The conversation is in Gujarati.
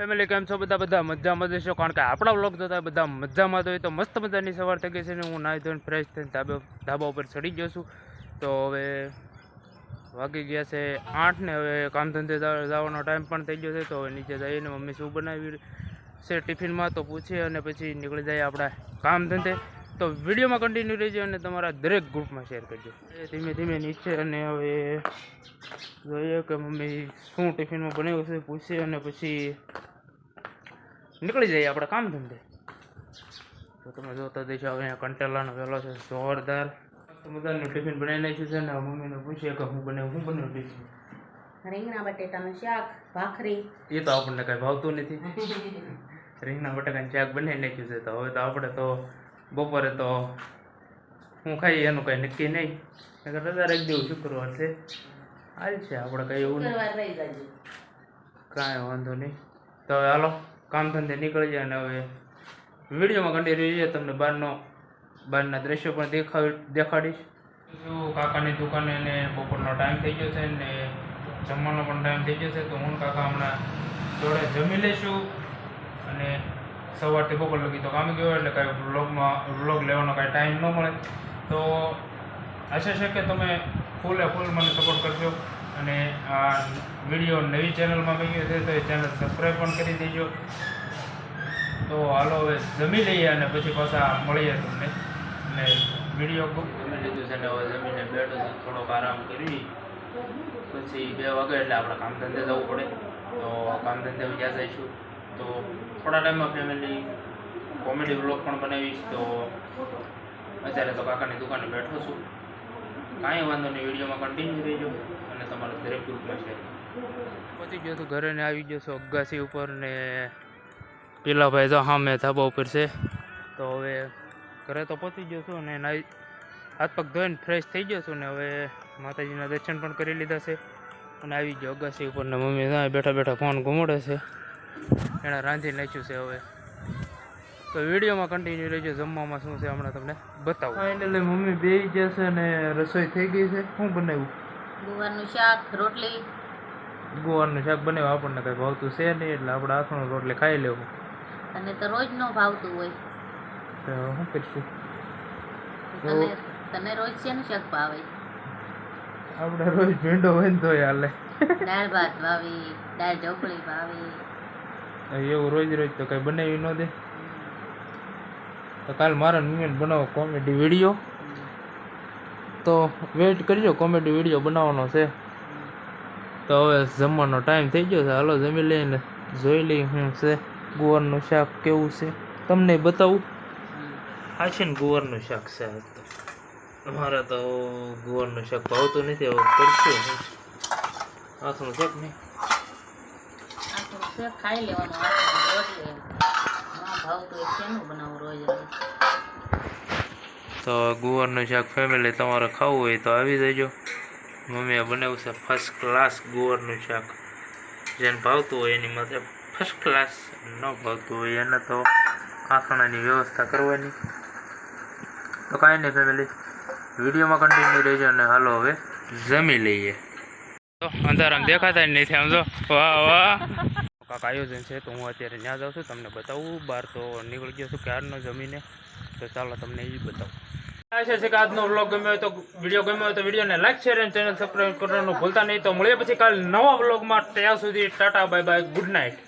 ફેમિલી કેમ છો? બધા બધા મજામાં જશો કારણ કે આપણા વ્લોગ જોતા બધા મજામાં તો હોય તો મસ્ત મજાની સવાર થઈ ગઈ છે ને હું નાહી ધોઈને ફ્રેશ થઈને ધાબે, ધાબા ઉપર ચડી ગયો છું. તો હવે વાગી ગયા છે આઠ ને હવે કામ ધંધે જવાનો ટાઈમ પણ થઈ ગયો છે. તો હવે નીચે જઈને મમ્મી શું બનાવી છે ટિફિનમાં તો પૂછીએ અને પછી નીકળી જાય આપણા કામ ધંધે. તો વિડીયોમાં કન્ટિન્યુ રહેજો અને તમારા દરેક ગ્રુપમાં શેર કરજો. ધીમે ધીમે નીચે અને હવે જોઈએ કે મમ્મી શું ટિફિનમાં બનાવ્યું છે પૂછીએ અને પછી નીકળી જઈએ આપણે કામ ધંધે તો તમે જોતા દેશો હવે અહીંયા કંટેલાનો વેલો છે જોરદાર. મજાનું ટિફિન બનાવી નાખ્યું છે ને મમ્મીને પૂછીએ કે હું બને હું બને ટિફિન? રીંગણા બટેટાનું શાક ભાખરી. એ તો આપણને કાંઈ ભાવતું નથી. રીંગણા બટાકાનું શાક બનાવી નાખ્યું છે તો હવે તો આપણે તો બપોરે તો હું ખાઈ એનું કાંઈ નક્કી નહીં. નકર રજા રાખી દેવું શુક્રવાર છે. હાલ છે આપણે કંઈ એવું નહીં. કાંઈ વાંધો નહીં. તો હવે હાલો. કામ ધંધે નીકળી જાય અને હવે વિડીયોમાં કન્ટિન્યુ જાય તમને બહારનો, બહારના દ્રશ્યો પણ દેખાડ દેખાડીશ. કાકાની દુકાને ને બપોરનો ટાઈમ થઈ ગયો છે ને જમવાનો પણ ટાઈમ થઈ ગયો છે, તો હું કાકા હમણાં જોડે જમી લઈશું. અને સવારથી બપોર લગી તો કામ ગયો, એટલે કાંઈ વ્લોગમાં વ્લોગ લેવાનો કાંઈ ટાઈમ ન મળે. તો આશા છે કે તમે ફૂલે ફૂલ મને સપોર્ટ કરજો. અને આ વીડિયો નવી ચેનલમાં બન્યો છે તો એ ચેનલ સબસ્ક્રાઈબ પણ કરી દેજો. તો હાલો હવે જમી લઈએ અને પછી પાછા મળીએ તમને. અને વીડિયો ખૂબ જમી લીધું છે ને હવે જમીને બેઠો છું, થોડોક આરામ કરી. પછી બે વાગે એટલે આપણે કામ ધંધે જવું પડે. તો કામ ધંધે ગયા જઈશું તો થોડા ટાઈમમાં ફેમિલી કોમેડી વ્લોગ પણ બનાવીશ. તો અત્યારે તો કાકાની દુકાને બેઠો છું. કાંઈ વાંધો નહીં, વિડીયોમાં કન્ટિન્યુ રહેજો અને તમારા દરેક ગ્રુપમાં શેર પહોંચી ગયો છું ઘરે ને આવી ગયો છું, અગાસી ઉપર ને પેલા ભાઈ તો સામે ધાબા ઉપર છે. તો હવે ઘરે તો પહોંચી ગયો છું અને નાઈ હાથ પગ ધોઈને ફ્રેશ થઈ છું ને હવે માતાજીના દર્શન પણ કરી લીધા છે. અને આવી ગયો અગાસી ઉપર ને મમ્મી બેઠા બેઠા ફોન ઘુમાડે છે. એણે રાંધી નાખ્યું છે હવે. તો વિડીયોમાં કન્ટિન્યુ રહેજો જમવામાં શું છે હમણાં તમને બતાવું. ફાઇનલી મમ્મી બે જશે અને રસોઈ થઈ ગઈ છે. શું બનાવ્યું? ગુવારનું શાક રોટલી. ગુવારનું શાક બનાવ્યું? આપણને કંઈ ભાવતું છે નહીં એટલે આપણે આથણું રોટલી ખાઈ લેવું. અને તો રોજ નો ભાવતું હોય. તો શું કરીશું? તને રોજ રોજ ને શાક ભાવે? આપણે રોજ ભીંડો હોય ને તો હાલે. દાળ ભાત ભાવી દાળ ઢોકળી ભાવી. એવું રોજ રોજ તો કઈ બનાવી ન દે. તો કાલ મારા નિયમિત બનાવો કોમેડી વીડિયો. તો વેઇટ કરજો, કોમેડી વીડિયો બનાવવાનો છે. તો હવે જમવાનો ટાઈમ થઈ ગયો છે. હાલો જમી લઈને જોઈ લઈ હું છે. ગુવારનું શાક કેવું છે. તમને બતાવું. આ છે ને ગુવારનું શાક છે અમારા તો ગુવારનું શાક ભાવતું નથી. હવે કરશું શું આથનું શાક નહીં. ખાઈ લેવાનું. તો ગુવારનું શાક ફેમિલી તમારે ખાવું હોય તો આવી જજો. મમ્મીએ બનાવ્યું છે ફર્સ્ટ ક્લાસ ગુવારનું શાક. જેને ભાવતું હોય એની માટે ફર્સ્ટ ક્લાસ ન ભાવતું હોય એને તો આંખણાની વ્યવસ્થા કરવાની. તો કાંઈ નહીં ફેમિલી વિડીયોમાં કન્ટિન્યુ રહેજો અને હાલો હવે જમી લઈએ. અંધારામ દેખાતા જ નથી આમ જો. વાહ વાહ. કાંક આયોજન છે તો હું અત્યારે ત્યાં જાઉં છું, તમને બતાવું. બહાર તો નીકળી ગયો છું ક્યારનો જમીને, તો ચાલો તમને એ બતાવું. આશા છે કે આજનો વ્લોગ ગમ્યો હોય તો વીડિયો ગમ્યો હોય તો વિડીયોને લાઈક શેર અને ચેનલ સબસ્ક્રાઈબ કરવાનું ભૂલતા નહીં. તો મળીએ પછી કાલ નવા વ્લોગમાં ત્યાં સુધી tata bye bye good night